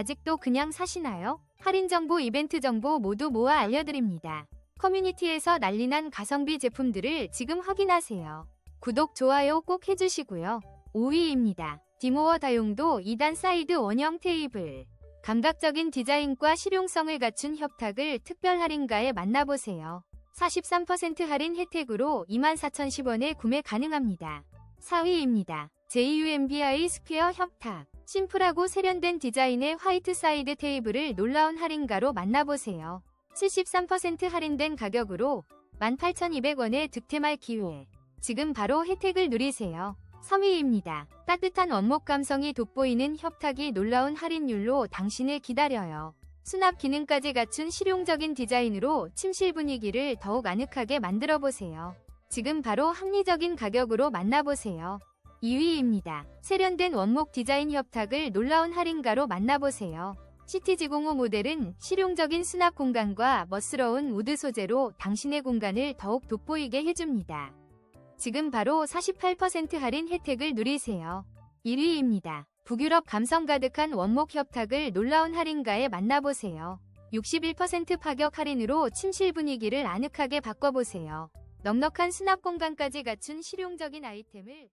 아직도 그냥 사시나요? 할인 정보, 이벤트 정보 모두 모아 알려드립니다. 커뮤니티에서 난리난 가성비 제품들을 지금 확인하세요. 구독, 좋아요 꼭 해주시고요. 5위입니다. 디모어 다용도 2단 사이드 원형 테이블. 감각적인 디자인과 실용성을 갖춘 협탁을 특별 할인가에 만나보세요. 43% 할인 혜택으로 24,010원에 구매 가능합니다. 4위입니다. JUMBI 스퀘어 협탁. 심플하고 세련된 디자인의 화이트 사이드 테이블을 놀라운 할인가로 만나보세요. 73% 할인된 가격으로 18,200원에 득템할 기회. 지금 바로 혜택을 누리세요. 3위입니다. 따뜻한 원목 감성이 돋보이는 협탁이 놀라운 할인율로 당신을 기다려요. 수납 기능까지 갖춘 실용적인 디자인으로 침실 분위기를 더욱 아늑하게 만들어 보세요. 지금 바로 합리적인 가격으로 만나보세요. 2위입니다. 세련된 원목 디자인 협탁을 놀라운 할인가로 만나보세요. 시티지공호 모델은 실용적인 수납 공간과 멋스러운 우드 소재로 당신의 공간을 더욱 돋보이게 해줍니다. 지금 바로 48% 할인 혜택을 누리세요. 1위입니다. 북유럽 감성 가득한 원목 협탁을 놀라운 할인가에 만나보세요. 61% 파격 할인으로 침실 분위기를 아늑하게 바꿔보세요. 넉넉한 수납 공간까지 갖춘 실용적인 아이템을